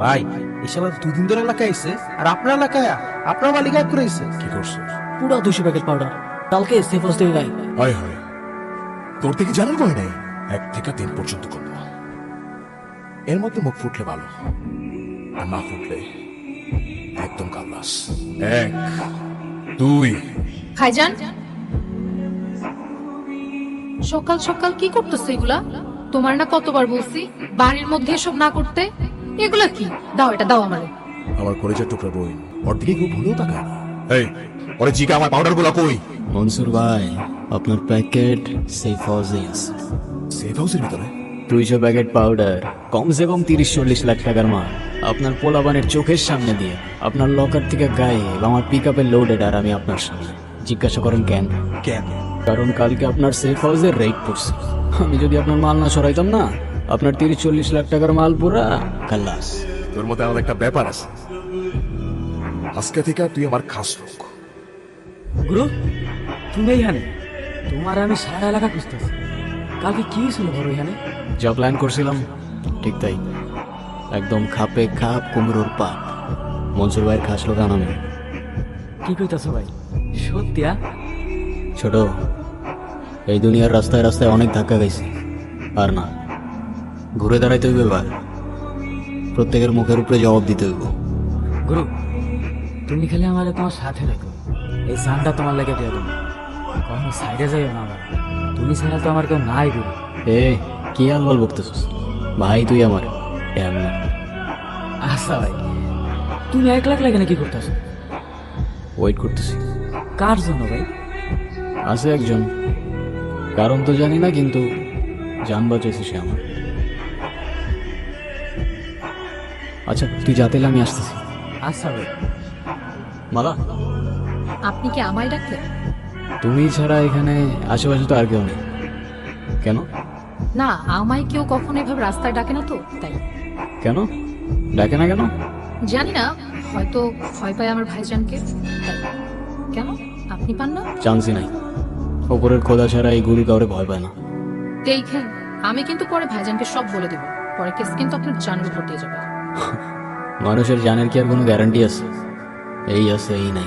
ভাই এসব দুদিন ধরে এলাকায় আইছে আর আপনার এলাকায় আপনার মালিক গায়েব করে আইছে। কি করছিস? পুরো দুশো প্যাকেট পাউডার কালকে সেফ হাউস থেকে গায়ে। হয় হয়। তোর থেকে জানার ভয় নেই। এক থেকে তিন পর্যন্ত করব। এর মধ্যে মুখ ফুটলে ভালো আর না ফুটলে একদম কাল্লাস। এক দুই। ভাইজান? সকাল সকাল কি করতেছো এগুলা? তোমার না কতবার বলছি বাড়ির মধ্যে এসব না করতে? এগুলা কি? দাও এটা দাও আমারে আমার কলেজের টুকরা বই। ওর দিকে কেউ ভুলেও তাকায় না। এই ওরে জিকা আমার পাউডারগুলা কই? মনসুর ভাই আপনার প্যাকেট সেফ হাউসে আছে। সেফ হাউসের ভিতরে? দুইশো প্যাকেট পাউডার কমসে কম তিরিশ চল্লিশ লাখ টাকার মাল। আপনার পোলাবানের চোখের সামনে দিয়ে আপনার লকার থেকে গায়ে আমার পিক আপের লোডেড আর আমি আপনার সামনে। জিজ্ঞাসা করেন কেন? কেন? কারণ কালকে আপনার সেফ হাউসের রেট পড়ছে। আমি যদি আপনার মাল না সরাইতাম না আপনার তিরিশ চল্লিশ লাখ টাকার মাল পুরা কাল্লাস তোর মধ্যে আমার একটা ব্যাপার আছে। আজকে থেকে তুই আমার খাস লোক। গুরু তুমি এইখানে তোমার আমি সারা এলাকা খুঁজতেছি। কালকে কি ছিল বড় এখানে? যা প্ল্যান করছিলাম ঠিক তাই। একদম খাপে খাপ কুমড়োর পা মনসুর ভাইয়ের খাস লোক আনামে কি কইতাছো ভাই? সত্যিয়া ছোট এই দুনিয়ার রাস্তায় রাস্তায় অনেক ধাক্কা গেছে আর না। ঘুরে দাঁড়াইতে হইবে এবার। প্রত্যেকের মুখের উপরে জবাব দিতে হইব। গুরু তুমি খালি আমার তোমার সাথে রাখো। এই সানটা তোমার লেগে দিয়ে দেবো কখনো সাইডে যাইও না আমার। তুমি ছাড়া তো আমার কেউ নাই গুরু। এ কি আর বল বকতেছিস? ভাই তুই আমার। এমন আচ্ছা ভাই তুমি এক লাখ লাগে না কি করতেছো? ওয়েট করতেছি। কার জন্য ভাই? আছে একজন। কারণ তো জানি না কিন্তু জান বাঁচাইছে সে আমার। আচ্ছা তুই যাতে আমি আসতেছি। আচ্ছা ভাই। মালা? আপনি কি আমায় ডাকলেন? তুমি ছাড়া এখানে আশেপাশে তো আর কেউ নেই। কেন? না আমায় কেউ কখনো এভাবে রাস্তায় ডাকে না তো তাই। কেন? ডাকে না কেন? জানি না হয়তো ভয় পায় আমার ভাইজানকে তাই। কেন? আপনি পান না? চান্সই নাই। ওপরের খোদা ছাড়া এই গুরু কাউরে ভয় পায় না। দেখেন আমি কিন্তু পরে ভাইজানকে সব বলে দেব। পরে কেস কিন্তু আপনার জানের দিয়ে যাবে। মানুষের জানের কি আর কোনো গ্যারান্টি আছে? এই আছে এই নাই।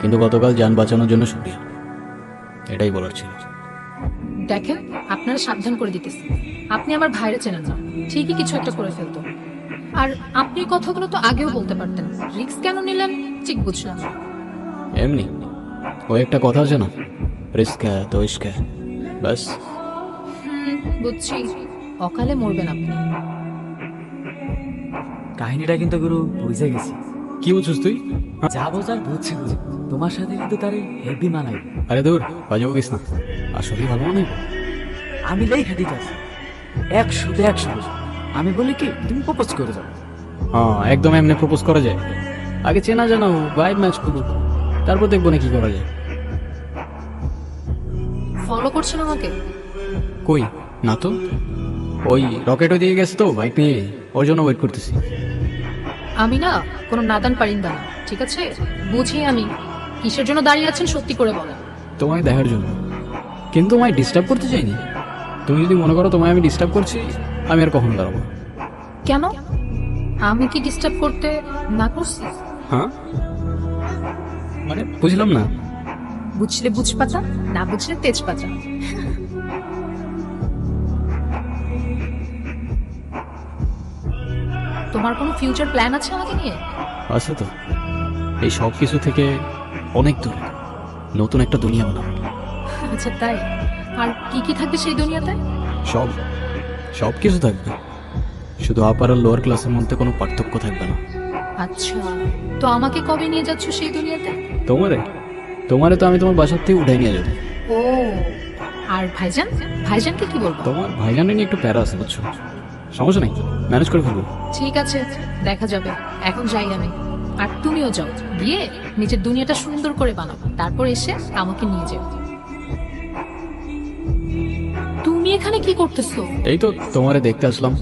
কিন্তু গতকাল যান বাঁচানোর জন্য শুক্রিয়া। এটাই বলার ছিল। দেখেন আপনারা সাবধান করে দিতেছি আপনি আমার ভাইরে চেনেন না। ঠিকই কিছু একটা করে ফেলতো। আর আপনি কথাগুলো তো আগেও বলতে পারতেন। রিক্স কেন নিলেন? ঠিক বুঝলাম। এমনি। ওই একটা কথা আছে না? রিস্ক তো ইস্ক হুম বুঝছি। অকালে মরবেন আপনি। কাহিনীটা কিন্তু গুরু বুঝে গেছি। কি বুঝছিস তুই? যা বোঝার বুঝছি বুঝি তোমার সাথে কিন্তু তার হেভি মানাই। আরে দূর বাজে বকিস না। আসলেই ভালো মানে আমি লেখা দিতেছি একশোতে একশো বুঝো। আমি বলি কি তুমি প্রপোজ করে যাও। হ্যাঁ একদম এমনি প্রপোজ করা যায়। আগে চেনা জানা ভাইব ম্যাচ করুক তারপর দেখব না কি করা যায়। ফলো করছেন আমাকে? কই? না তো। ওই রকেটও দিয়ে গেছে তো বাইক নিয়ে। ওর জন্য ওয়েট করতেছি। আমি না কোনো নাদান পারিন্দা না ঠিক আছে? বুঝি আমি। কিসের জন্য দাঁড়িয়ে আছেন সত্যি করে বলেন। তোমায় দেখার জন্য। কিন্তু তোমায় ডিস্টার্ব করতে চাইনি? তুমি যদি মনে করো তোমায় আমি ডিস্টার্ব করছি আমি আর কখনো দাঁড়াবো কেন? আমি কি ডিস্টার্ব করতে না করছি? হ্যাঁ? মানে বুঝলাম না। বুঝলে বুঝ বুঝপাতা না বুঝলে তেজপাতা। তোমার কোনো ফিউচার প্ল্যান আছে আমাকে নিয়ে? আছে তো। এই সব কিছু থেকে অনেক দূরে। নতুন একটা দুনিয়া বানাবো। আচ্ছা তাই? আর কি কি থাকবে সেই দুনিয়াতে? সব। সব কিছু থাকবে। শুধু আপার আর লোয়ার ক্লাসের মধ্যে কোনো পার্থক্য থাকবে না। আচ্ছা তো আমাকে কবে নিয়ে যাচ্ছ সেই দুনিয়াতে? তোমারে? তোমারে তো আমি তোমার বাসার থেকে উঠে নিয়ে যাব। ও আর ভাইজান? ভাইজানকে কি বলব? তোমার ভাইজানে নিয়ে একটু প্যারা আছে বুঝছ? সমস্যা নেই। ম্যানেজ করে ফেলব ঠিক আছে দেখা যাবে। এখন যাই আমি। আর তুমিও যাও। গিয়ে নিজের দুনিয়াটা সুন্দর করে বানাও। তারপর এসে আমাকে নিয়ে যাও। তুমি এখানে কি করতেছো? এই তো তোমারে দেখতে আসলাম।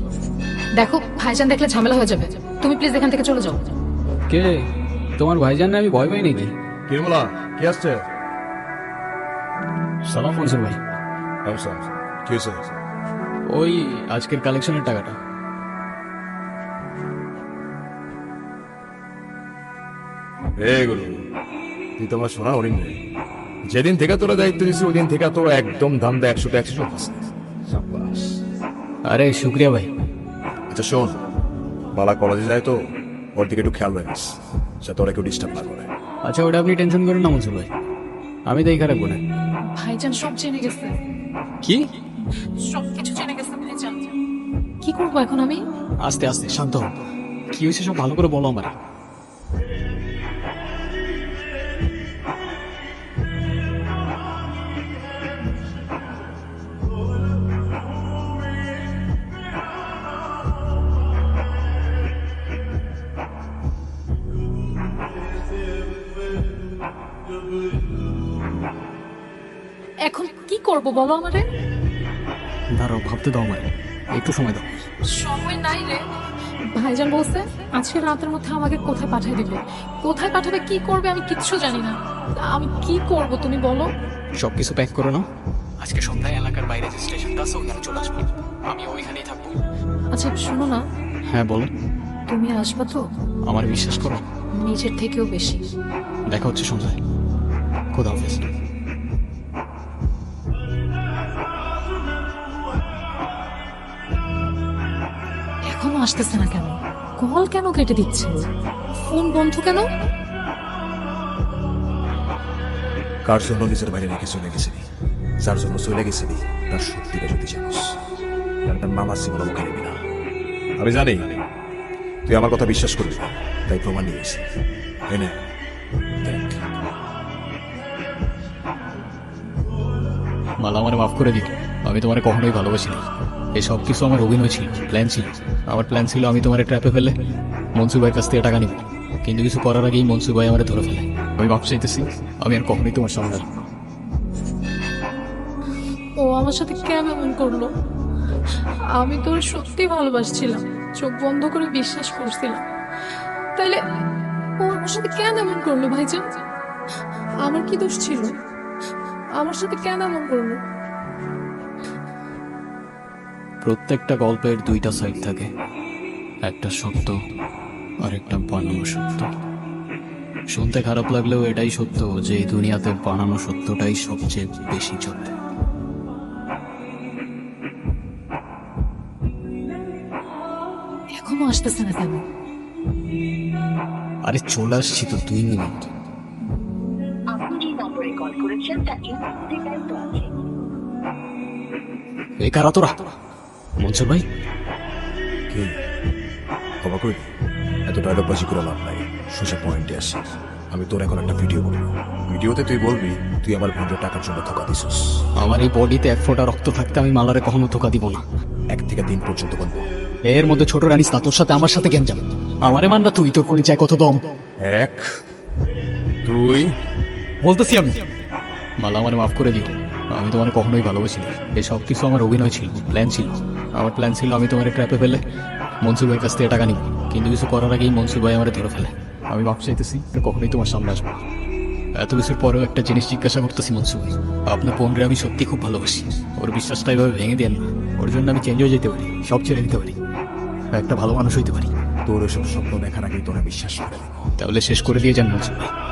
দেখো ভাইজান দেখলে ঝামেলা হয়ে যাবে। তুমি প্লিজ এখান থেকে চলে যাও। কে? তোমার ভাইজানে আমি ভয় পাই নাকি? কে বলা কে আসছে? সালাম মনসুর ভাই। আচ্ছা কি হয়েছে? ওই আজকের কালেকশনের টাকাটা। এগুলো তুই তোমার যেদিন থেকে তোরা দায়িত্ব দিয়েছিস ওই দিন থেকে তো একদম দাম দেয় একশো একশো আরে শুক্রিয়া ভাই। আচ্ছা শোন বালা কলেজে যায় তো ওর দিকে একটু খেয়াল রাখিস যাতে ওরা কেউ ডিস্টার্ব না করে। আচ্ছা ওটা আপনি টেনশন করেন না মনসুর ভাই। আমি তাই খারাপ না ভাইজান সব জেনে গেছে। কি? সব কিছু জেনে গেছে ভাইজান কি করব এখন আমি? আস্তে আস্তে শান্ত হন কি হয়েছে সব ভালো করে বলো আমার। এখন কি করব বলো আমারে? দাঁড়াও ভাবতে দাও আমার একটু সময় দাও। সময় নাই রে। ভাইজান বলছে আজকে রাতের মধ্যে আমাকে কোথায় পাঠিয়ে দিবে? কোথায় পাঠাবে কি করবে আমি কিচ্ছু জানি না। আমি কি করব তুমি বলো? সব কিছু প্যাক করো না আজকে সন্ধ্যায় এলাকার বাইরে যে স্টেশনটা আছে ওখানে চলে আসব। আমি ওইখানেই থাকব। আচ্ছা শোনো না। হ্যাঁ বলো। তুমি আসবা তো? আমার বিশ্বাস করো। নিজের থেকেও বেশি। দেখা হচ্ছে সন্ধ্যায়। খোদা হাফেজ। এখনও আসতেছে না কেন? কল কেন কেটে দিচ্ছে? ফোন বন্ধ কেন? কার জন্য নিজের বাইরে রেখে চলে গেছিলি? যার জন্য চলে গেছিলি? তার সত্যিটা যদি জানোস। তার নাম আসছে মুখে নিবি না। আমি জানি। তুই আমার কথা বিশ্বাস করবি না, তাই প্রমাণ নিয়ে এসেছি। এনে মালা আমার মাফ করে দিত। আমি তোমার কখনোই ভালোবাসিনি এই সব কিছু আমার অভিনয় ছিল প্ল্যান ছিল। আমার প্ল্যান ছিল আমি তোমার ট্র্যাপে ফেলে মনসুর ভাইয়ের কাছ থেকে টাকা নিব। কিন্তু কিছু করার আগেই মনসুর ভাই আমার ধরে ফেলে। আমি মাফ চাইতেছি, আমি আর কখনোই তোমার না। ও আমার সাথে কেন এমন করল? আমি তোর সত্যি ভালোবাসছিলাম, চোখ বন্ধ করে বিশ্বাস করছিলাম। তাইলে ও আমার সাথে কেন এমন করল ভাইজান? আমার কি দোষ ছিল? আমার সাথে কেন এমন করল? প্রত্যেকটা গল্পের দুইটা সাইড থাকে। একটা সত্য আর একটা বানানো সত্য। শুনতে খারাপ লাগলেও এটাই সত্য যে এই দুনিয়াতে বানানো সত্যটাই সবচেয়ে বেশি চলে। এখনও আসতেছে না কেন আরে চলে আসছি তো দুই মিনিট। কল করেছেন তা এই মুহূর্তে ব্যস্ত আছে এই কারা তোরা? মনসুর ভাই? কি? ক্ষমা করবি এত ডায়লগবাজি করে লাভ নাই। সোজা পয়েন্টে আসি। আমি তোর এখন একটা ভিডিও বলব ভিডিওতে তুই বলবি তুই আমার বন্ধুর টাকার জন্য ধোকা দিছিস। আমার এই বডিতে এক ফোঁটা রক্ত থাকতে আমি মালারে কখনো ধোকা দিব না। এক থেকে তিন পর্যন্ত বলব। এর মধ্যে ছোট রানিস না তোর সাথে আমার সাথে কেন যাবে। আমারে মানবা তুই তোর করে চাই কত দম। এক দুই। বলতেছি আমি। মালা আমার মাফ করে দিও আমি তোমার কখনোই ভালোবাসিনি। এই সব কিছু আমার অভিনয় ছিল প্ল্যান ছিল। আমার প্ল্যান ছিল আমি তোমার ট্র্যাপে ফেলে মনসুর ভাইয়ের কাছ থেকে টাকা নিব। কিন্তু কিছু করার আগেই মনসুর ভাই আমার ধরে ফেলে। আমি মাফ চাইতেছি কখনোই তোমার সামনে আসব এত কিছুর পরেও একটা জিনিস জিজ্ঞাসা করতেছি মনসুর ভাই। আপনার বোনরে আমি সত্যি খুব ভালোবাসি। ওর বিশ্বাসটা এভাবে ভেঙে দেন না। ওর জন্য আমি চেঞ্জ হয়ে যেতে পারি, সব ছেড়ে দিতে পারি। একটা ভালো মানুষ হইতে পারি। তোর এসব স্বপ্ন দেখার আগেই তোরা বিশ্বাস করে তাহলে শেষ করে দিয়ে যান মনসুর ভাই।